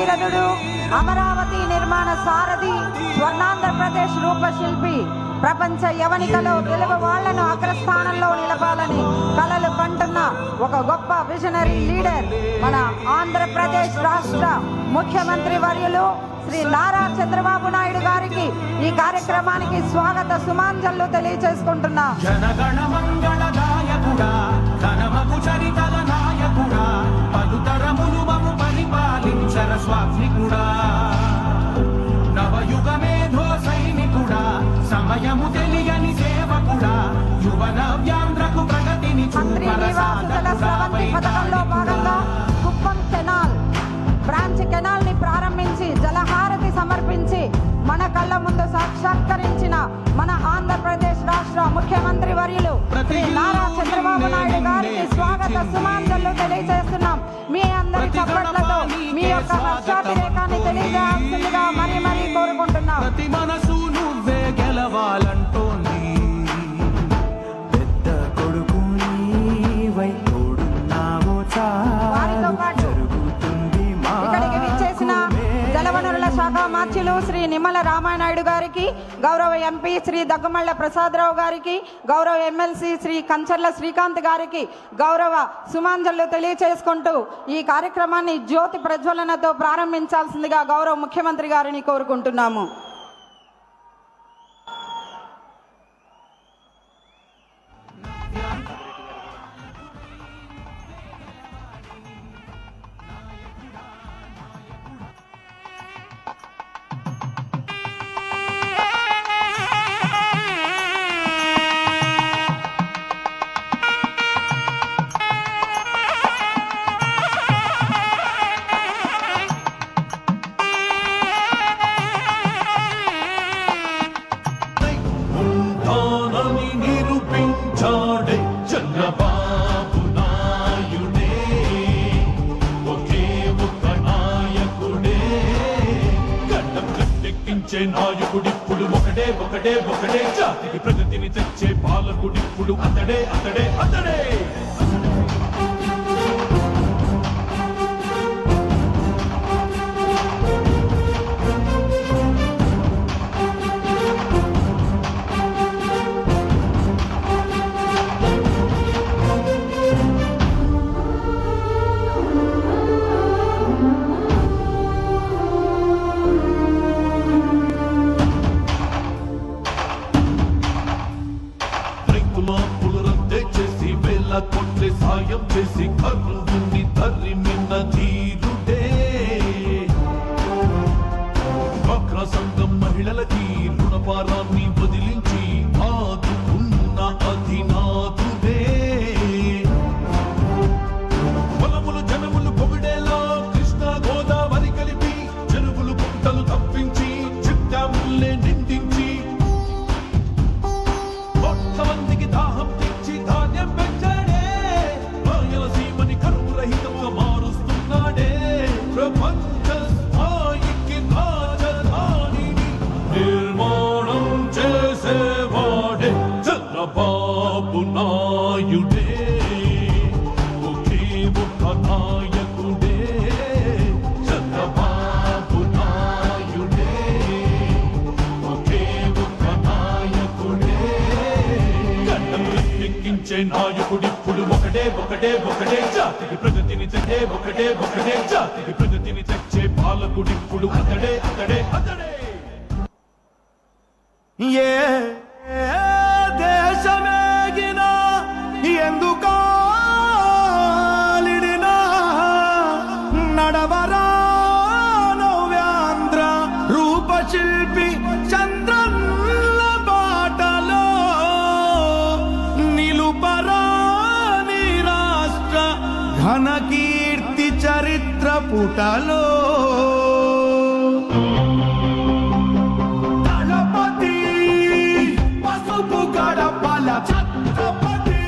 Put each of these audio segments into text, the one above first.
ఆర్తిని అమరావతి నిర్మాణ సారథి స్వర్ణాంధ్రప్రదేశ్ రూపశిల్పి. ప్రపంచ యవనికలో తెలుగు వాళ్ళను అగ్రస్థానంలో నిలపాలని కలలు కంటున్న ఒక గొప్ప విజనరీ లీడర్ మన ఆంధ్రప్రదేశ్ రాష్ట్ర ముఖ్యమంత్రి వర్యులు శ్రీ నారా చంద్రబాబు నాయుడు గారికి ఈ కార్యక్రమానికి స్వాగత సుమాంజలు తెలియజేసుకుంటున్నా స్రవంతి పథకంలో భాగంగా కుప్పం కెనాల్. బ్రాంచ్ కెనాల్ని ప్రారంభించి జలహారతి సమర్పించి మన కళ్ళ ముందు సాక్షాత్కరించిన మన ఆంధ్రప్రదేశ్ రాష్ట్ర ముఖ్యమంత్రి వర్యులు శ్రీ నారా చంద్రబాబు నాయుడు గారికి స్వాగత సుమాంజలు తెలియజేస్తున్నాం. మీ అందరి చప్పట్లతో మీ యొక్క హర్షాతిరేకాన్ని తెలియజేయాల్సిందిగా మరీ మరీ కోరుకుంటున్నాం. శ్రీ నిమ్మల రామానాయుడు గారికి గౌరవ ఎంపీ శ్రీ దగ్గుమళ్ళ ప్రసాదరావు గారికి గౌరవ ఎమ్మెల్సీ శ్రీ కంచర్ల శ్రీకాంత్ గారికి గౌరవ సుమాంజలు తెలియచేసుకుంటూ ఈ కార్యక్రమాన్ని జ్యోతి ప్రజ్వలనతో ప్రారంభించాల్సిందిగా గౌరవ ముఖ్యమంత్రి గారిని కోరుకుంటున్నాము. ఒకడే ఒకడే జాతికి ప్రగతిని తెచ్చే పాలకుడిప్పుడు అతడే అతడే అతడే. సంఘం మహిళలకి రుణపారాన్ని ఒకటే ఒకటే జాతికి ప్రగతిని తెచ్చే ఒకటే ఒకటే జాతికి ప్రగతిని తెచ్చే పాలకుడిప్పుడు అతడే అతడే అతడే. ఏ పుటలో. దళపతి పసుపు గడపల ఛత్రపతి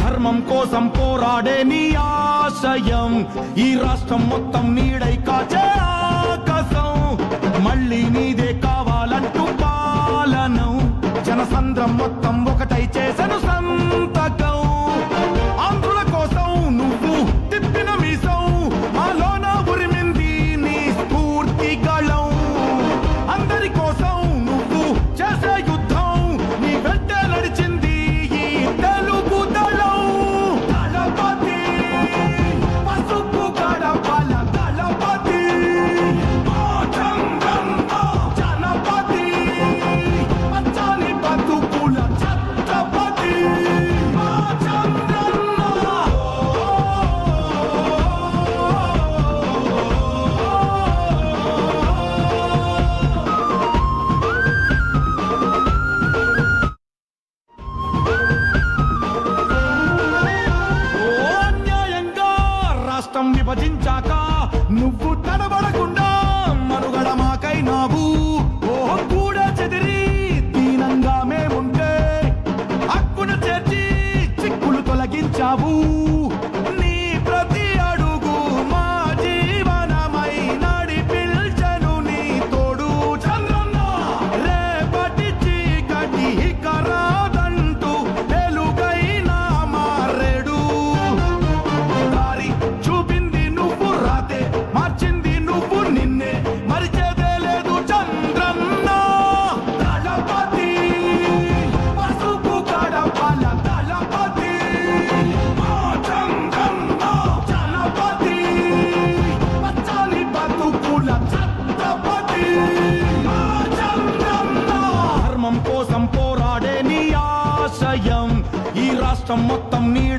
ధర్మం కోసం పోరాడే నీ ఆశయం. ఈ రాష్ట్రం మొత్తం నీడై కాచే ఆకాశం. మళ్ళీ నీదే సంద్రం మొత్తం ఒకటై చేసను సం যাবো కష్టం మొత్తం నీడ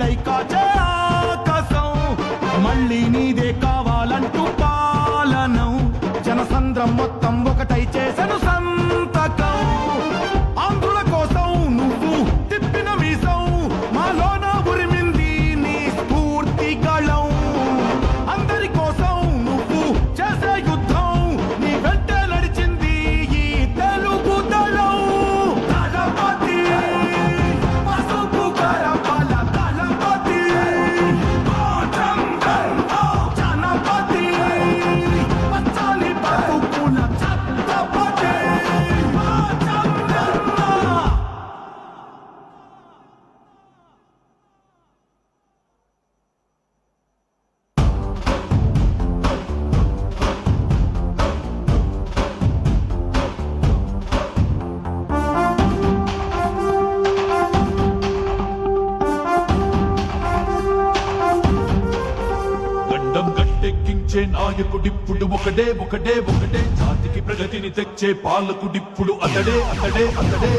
తెచ్చే నాయకుడిప్పుడు ఒకడే ఒకడే ఒకడే జాతికి ప్రగతిని తెచ్చే పాలకుడిప్పుడు అతడే అతడే అతడే.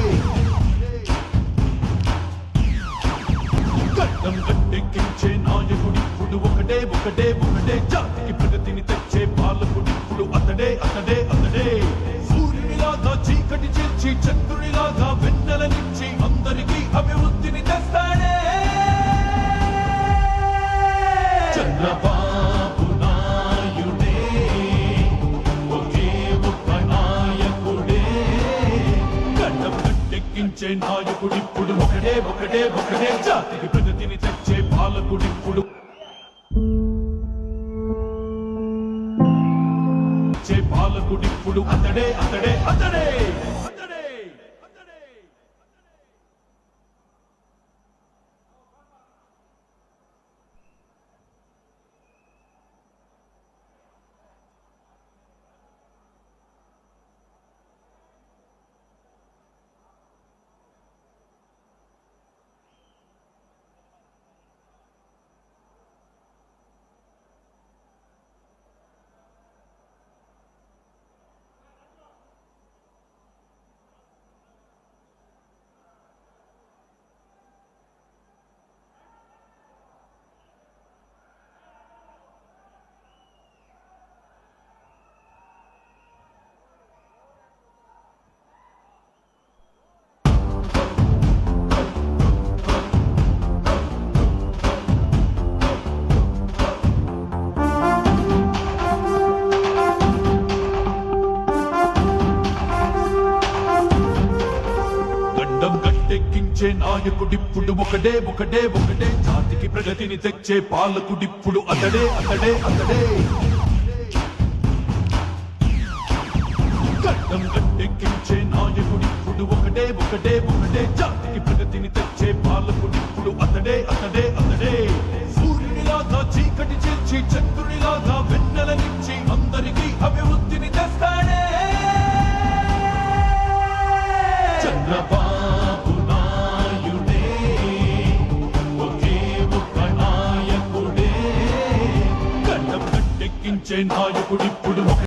కట్టం కట్టెక్కించే గెలిచే నాయకుడిప్పుడు ఒకటే ఒకటే ఒకటే జాతికి ప్రగతిని తెచ్చే పాలకుడిప్పుడు పాలకుడిప్పుడు అతడే అతడే అతడే. గుండం గట్టెక్కించే నాయకుడిప్పుడు ఒకడే ఒకడే ఒకడే జాతికి ప్రగతిని తెచ్చే పాలకుడిప్పుడు అతడే అతడే అతడే. గడ్డం గట్టెక్కించే నాయకుడిప్పుడు ఒకటే ఒకటే ఒకటే. జాతికి ప్రగతిని తెచ్చే పాలకుడిప్పుడు అతడే అతడే అతడే. సూర్యునిలాగా చీకటి చేర్చి చంద్రునిలాగా சென்றாய குடிப்பு